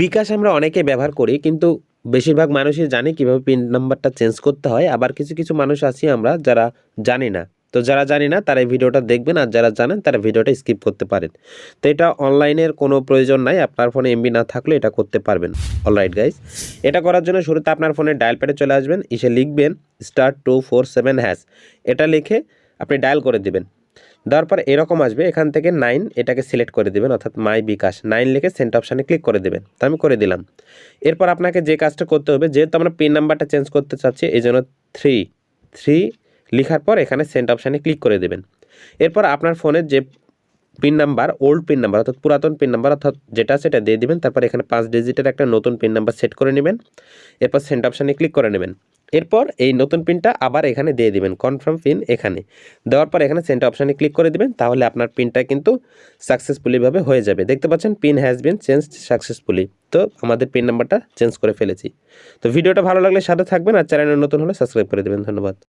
বিকাশ আমরা অনেকে ব্যবহার করি, কিন্তু বেশিরভাগ মানুষই জানে কীভাবে পিন নাম্বারটা চেঞ্জ করতে হয়। আবার কিছু কিছু মানুষ আছি আমরা যারা জানি না। তো যারা জানি না, তারা এই ভিডিওটা দেখবেন আর যারা জানেন, তারা ভিডিওটা স্কিপ করতে পারেন। তো এটা অনলাইনের কোনো প্রয়োজন নাই, আপনার ফোনে এমবি না থাকলে এটা করতে পারবেন। অলরাইট গাইজ এটা করার জন্য শুরুতে আপনার ফোনে ডায়াল প্যাডে চলে আসবেন, এসে লিখবেন star two four seven hash এটা লিখে আপনি ডায়াল করে দিবেন। দেওয়ার পর এরকম আসবে, এখান থেকে নাইন এটাকে সিলেক্ট করে দেবেন, অর্থাৎ মাই বিকাশ। নাইন লিখে সেন্ট অপশানে ক্লিক করে দেবেন। তো আমি করে দিলাম। এরপর আপনাকে যে কাজটা করতে হবে, যেহেতু আমরা পিন নাম্বারটা চেঞ্জ করতে চাচ্ছি এই জন্য থ্রি থ্রি লেখার পর এখানে সেন্ট অপশানে ক্লিক করে দেবেন। এরপর আপনার ফোনের যে pin number old pin number অর্থাৎ পুরাতন পিন নাম্বার অর্থাৎ যেটা সেটা দিয়ে দিবেন। তারপর এখানে পাঁচ ডিজিটের একটা নতুন পিন নাম্বার সেট করে নেবেন। এরপর সেন্ট অপশানে ক্লিক করে নেবেন। এরপর এই নতুন পিনটা আবার এখানে দিয়ে দিবেন কনফার্ম পিন এখানে। দেওয়ার পর এখানে সেন্ট অপশানে ক্লিক করে দিবেন, তাহলে আপনার পিনটা কিন্তু সাকসেসফুলিভাবে হয়ে যাবে। দেখতে পাচ্ছেন pin has been change successfully তো আমাদের পিন নাম্বারটা চেঞ্জ করে ফেলেছি। তো ভিডিওটা ভালো লাগলে সাথে থাকবেন আর চ্যানেলের নতুন হলে সাবস্ক্রাইব করে দেবেন। ধন্যবাদ।